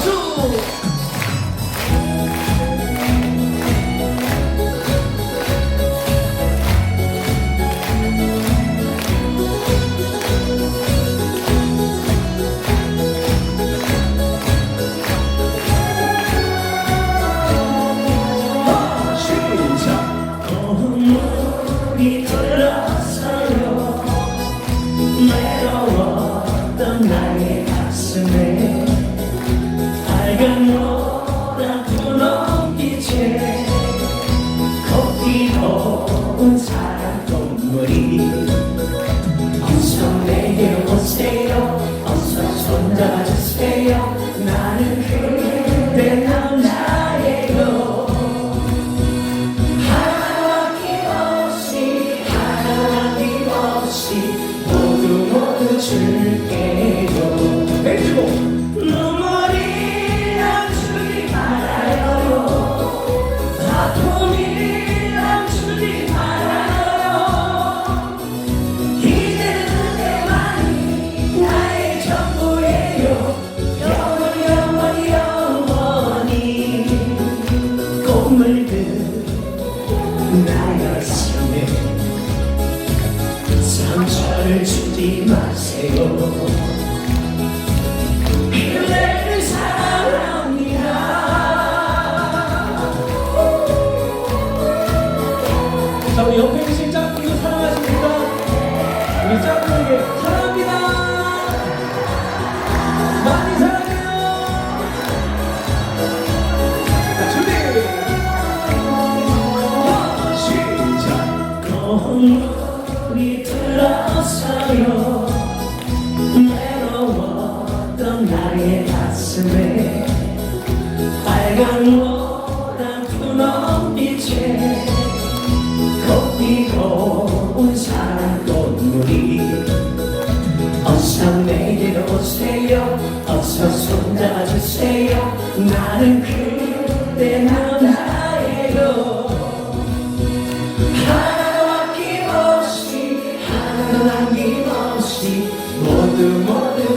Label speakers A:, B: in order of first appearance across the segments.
A: 박수! 시작! 건물이 흘러서요 외로워 어서 내게 오세요 어서 손 닿으세요. 나는 그 든 나의 가슴에 상처를 주지 마세요.
B: 옆에 계신 짝꿍이도 사랑하십니까? 우리 짝꿍에게 사랑합니다. 많이 사랑
A: 콧물이 들었어요. 외로웠던 나의 가슴에 빨간 노란 분홍빛에 꽃피고 온 사랑 꽃물이 어서 내게로 오세요. 어서 손잡아주세요. 나는 그대 남자예요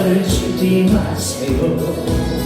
A: 상처를 주지 마세요